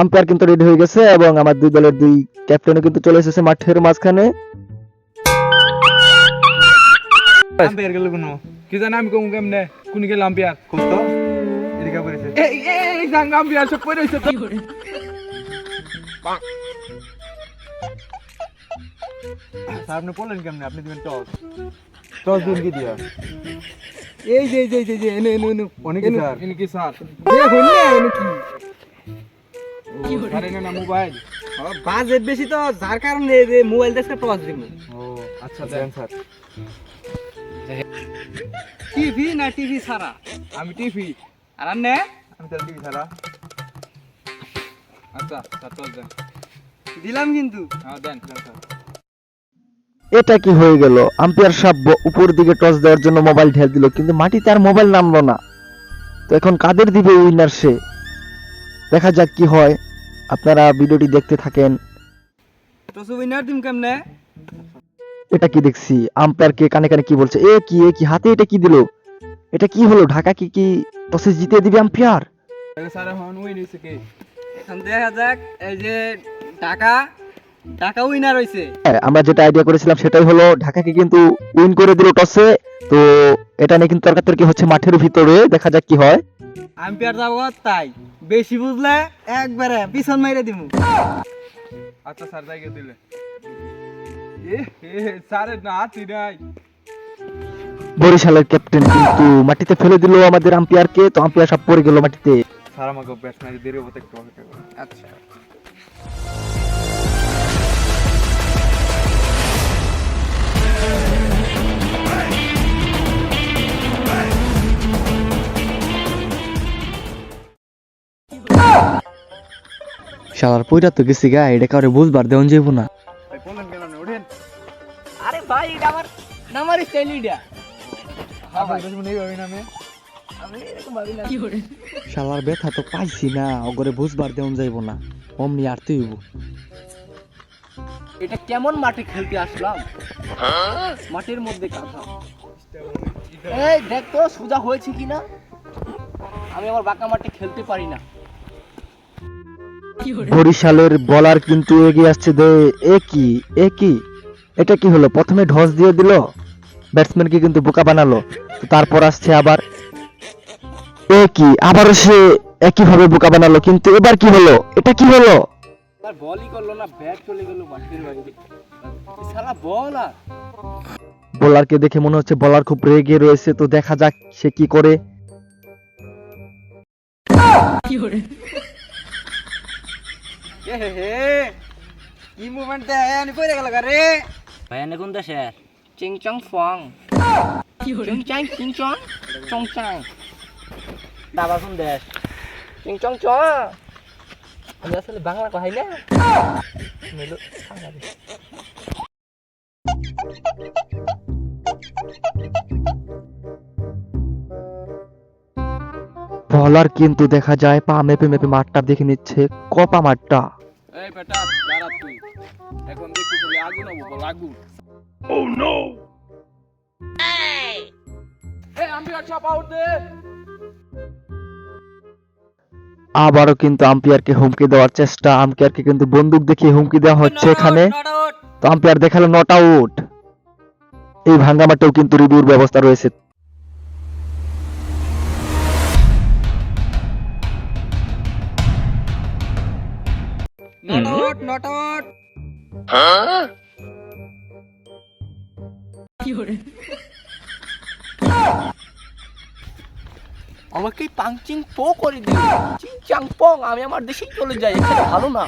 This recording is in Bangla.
আম্পায়ার কিন্তু রেডি হয়ে গেছে এবং আমার দুই দলের দুই ক্যাপ্টেনও কিন্তু চলে এসেছে মাঠের মাঝখানে। আম্পায়ার গেল কোনো? কি জানি আমি কম কেমনে? কোন গেল আম্পায়ার? খুব তো। এদিকে পড়েছে এই এই সাং আম্পায়ার সব পড়ে রইছে তো। স্যার আপনি পড়লেন কেমনে? আপনি দিবেন টস। টস দিন কি দিয়া? এই যে এই যে এই যে, এনে এনে এনে। অনেক স্যার। এনে কি স্যার? দেখুন না এনে কি? ও, না মোবাইল বাজেট বেশি তো যার কারণে মোবাইল দেখতে টস দিব। ও আচ্ছা দেন দেন স্যার। টিভি না টিভি ছাড়া? আমি টিভি আর নে আমি তাহলে টিভি ছাড়া। আচ্ছা স্যার চল দেন। দিলাম কিন্তু। হ্যাঁ দেন দেন স্যার। এটা কি হয়ে গেল? আম্পায়ার সাহেব ব- উপর দিকে টস দেওয়ার জন্য মোবাইল ঢেল দিল কিন্তু মাটিতে আর মোবাইল নামলো না। তো এখন কাদের দিবে উইনার সে? দেখা যাক কি হয়। আপনারা ভিডিওটি দেখতে থাকেন। দিম কেমনে? এটা কি দেখছি? আম্পায়ার কে কানে কানে কি বলছে? এ কি এ কি হাতে এটা কি দিল? এটা কি হলো? ঢাকা কি কি টসে জিতে দিবে আম্পায়ার স্যার এখন উইন হইছে কে? এখন দেখা যাক এই যে টাকা টাকা উইনার হইছে। হ্যাঁ, আমরা যেটা আইডিয়া করেছিলাম সেটাই হলো ঢাকাকে কিন্তু উইন করে দিল টসে তো এটা নিয়ে কিন্তু তর্কাতর্কি হচ্ছে মাঠের ভিতরে দেখা যাক কি হয়। আম্পায়ার যাব তাই। বেশি বুঝলে একবারে পিছন মাইরে দিমু। আচ্ছা স্যার দিলে। এ এ স্যারের না হাতি নাই। বরিশালের ক্যাপ্টেন কিন্তু মাটিতে ফেলে দিল আমাদের আম্পায়ারকে তো আম্পিয়ার সব পড়ে গেল মাটিতে। স্যার আমাকে ব্যাটসম্যান দেরি হতে একটু আচ্ছা। শালার পয়রা তো গেছি গা এটা কাউরে বুঝবার দেওয়া যাইব না। আরে ভাই এটা আমার নামার স্টাইল এটা। করে শালার ব্যথা তো পাইছি না ওগরে বুঝবার দেওয়া যাইব না। অমনি আরতে হইব। এটা কেমন মাঠে খেলতে আসলাম? মাঠের মধ্যে কাঁথা এই দেখ তো সোজা হয়েছে কিনা? আমি আবার বাঁকা মাঠে খেলতে পারি না। বরিশালের বলার কিন্তু এগিয়ে আসছে দে এ কি? এ কি? এটা কি হলো? প্রথমে ঢস দিয়ে দিল ব্যাটসম্যানকে কিন্তু বোকা বানালো তারপর আসছে আবার এ কি? আবারও সে একই ভাবে বোকা বানালো কিন্তু এবার কি হলো? এটা কি হলো? আর বলই করল না ব্যাট চলে গেল মাঠের বাইরে সারা বল আর? বোলারকে দেখে মনে হচ্ছে বলার খুব রেগে রয়েছে তো দেখা যাক সে কি করে? এ হে হে কি মুভমেন্ট দেয় আনি পড়ে গেল রে। ভাই আনে কোন দেশের চিং চং ফং চিং চাং চিং চং চং চাং। দাবা কোন দেশ? চিং চং চ। আমি আসলে বাংলা কহাই না। মেলো বলার কিন্তু দেখা যায় পা মেপে মেপে মাঠটা দেখে নিচ্ছে কপা মাঠটা। এই বেটা দাঁড়া তুই। এখন দেখতে চলে আগুন হব বল আগুন। এই আম্পায়ার চাপ আউট দে। আবারও কিন্তু আম্পায়ারকে হুমকি দেওয়ার চেষ্টা। আম্পায়ারকে কিন্তু বন্দুক দেখিয়ে হুমকি দেওয়া হচ্ছে এখানে। তো আম্পায়ার দেখাল নট আউট এই ভাঙ্গা মাঠেও কিন্তু রিভিউর ব্যবস্থা রয়েছে। Not not out. Huh? আমাকে পাংচিং পো করে দিল চিং চাং পং আমি আমার দেশেই চলে যাই এখানে ভালো না